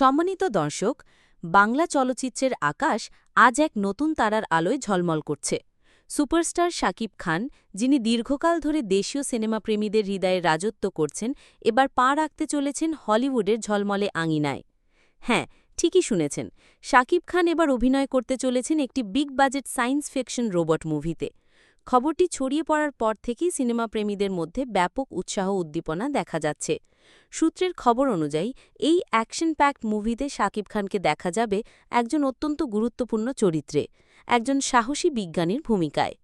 সম্মানিত দর্শক, বাংলা চলচ্চিত্রের আকাশ আজ এক নতুন তারার আলোয় ঝলমল করছে। সুপারস্টার শাকিব খান, যিনি দীর্ঘকাল ধরে দেশীয় সিনেমাপ্রেমীদের হৃদয়ে রাজত্ব করছেন, এবার পা রাখতে চলেছেন হলিউডের ঝলমলে আঙিনায়। হ্যাঁ ঠিকই শুনেছেন, শাকিব খান এবার অভিনয় করতে চলেছেন একটি big budget science fiction robot মুভিতে। খবরটি ছড়িয়ে পড়ার পর থেকেই সিনেমাপ্রেমীদের মধ্যে ব্যাপক উৎসাহ উদ্দীপনা দেখা যাচ্ছে। সূত্রের খবর অনুযায়ী, এই অ্যাকশন প্যাকড মুভিতে শাকিব খানকে দেখা যাবে একজন অত্যন্ত গুরুত্বপূর্ণ চরিত্রে, একজন সাহসী বিজ্ঞানীর ভূমিকায়।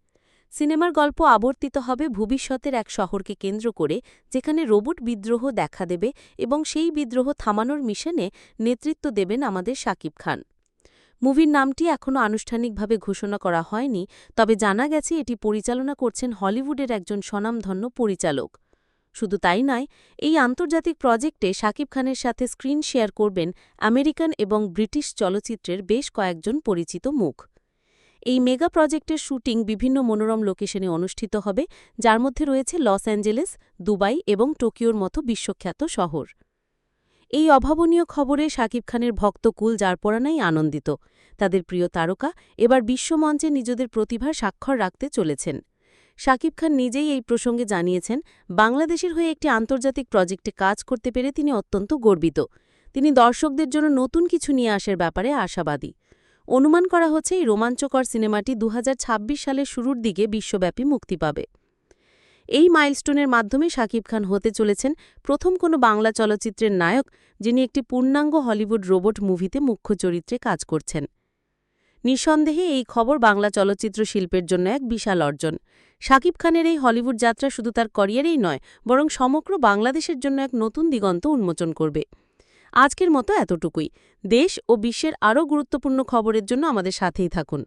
সিনেমার গল্প আবর্তিত হবে ভবিষ্যতের এক শহরকে কেন্দ্র করে, যেখানে রোবট বিদ্রোহ দেখা দেবে এবং সেই বিদ্রোহ থামানোর মিশনে নেতৃত্ব দেবেন আমাদের শাকিব খান। মুভির নামটি এখনও আনুষ্ঠানিকভাবে ঘোষণা করা হয়নি, তবে জানা গেছে এটি পরিচালনা করছেন হলিউডের একজন স্বনামধন্য পরিচালক। শুধু তাই নয়, এই আন্তর্জাতিক প্রজেক্টে শাকিব খানের সাথে স্ক্রিন শেয়ার করবেন আমেরিকান এবং ব্রিটিশ চলচ্চিত্রের বেশ কয়েকজন পরিচিত মুখ। এই মেগা প্রজেক্টের শুটিং বিভিন্ন মনোরম লোকেশনে অনুষ্ঠিত হবে, যার মধ্যে রয়েছে লস অ্যাঞ্জেলেস, দুবাই এবং টোকিওর মতো বিশ্বখ্যাত শহর। এই অভাবনীয় খবরে শাকিব খানের ভক্তকুল যারপরানাই আনন্দিত। তাদের প্রিয় তারকা এবার বিশ্বমঞ্চে নিজেদের প্রতিভার স্বাক্ষর রাখতে চলেছেন। শাকিব খান নিজেই এই প্রসঙ্গে জানিয়েছেন, বাংলাদেশের হয়ে একটি আন্তর্জাতিক প্রজেক্টে কাজ করতে পেরে তিনি অত্যন্ত গর্বিত। তিনি দর্শকদের জন্য নতুন কিছু নিয়ে আসার ব্যাপারে আশাবাদী। অনুমান করা হচ্ছে এই রোমাঞ্চকর সিনেমাটি দু হাজার ছাব্বিশ সালের শুরুর দিকে বিশ্বব্যাপী মুক্তি পাবে। এই মাইলস্টোনের মাধ্যমে শাকিব খান হতে চলেছেন প্রথম কোনো বাংলা চলচ্চিত্রের নায়ক, যিনি একটি পূর্ণাঙ্গ হলিউড রোবট মুভিতে মুখ্য চরিত্রে কাজ করছেন। নিঃসন্দেহে এই খবর বাংলা চলচ্চিত্র শিল্পের জন্য এক বিশাল অর্জন। শাকিব খানের এই হলিউড যাত্রা শুধু তার ক্যারিয়ারেই নয়, বরং সমগ্র বাংলাদেশের জন্য এক নতুন দিগন্ত উন্মোচন করবে। আজকের মতো এতটুকুই। দেশ ও বিশ্বের আরও গুরুত্বপূর্ণ খবরের জন্য আমাদের সাথেই থাকুন।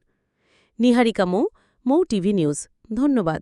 Niharika Mou Mou TV news. ধন্যবাদ।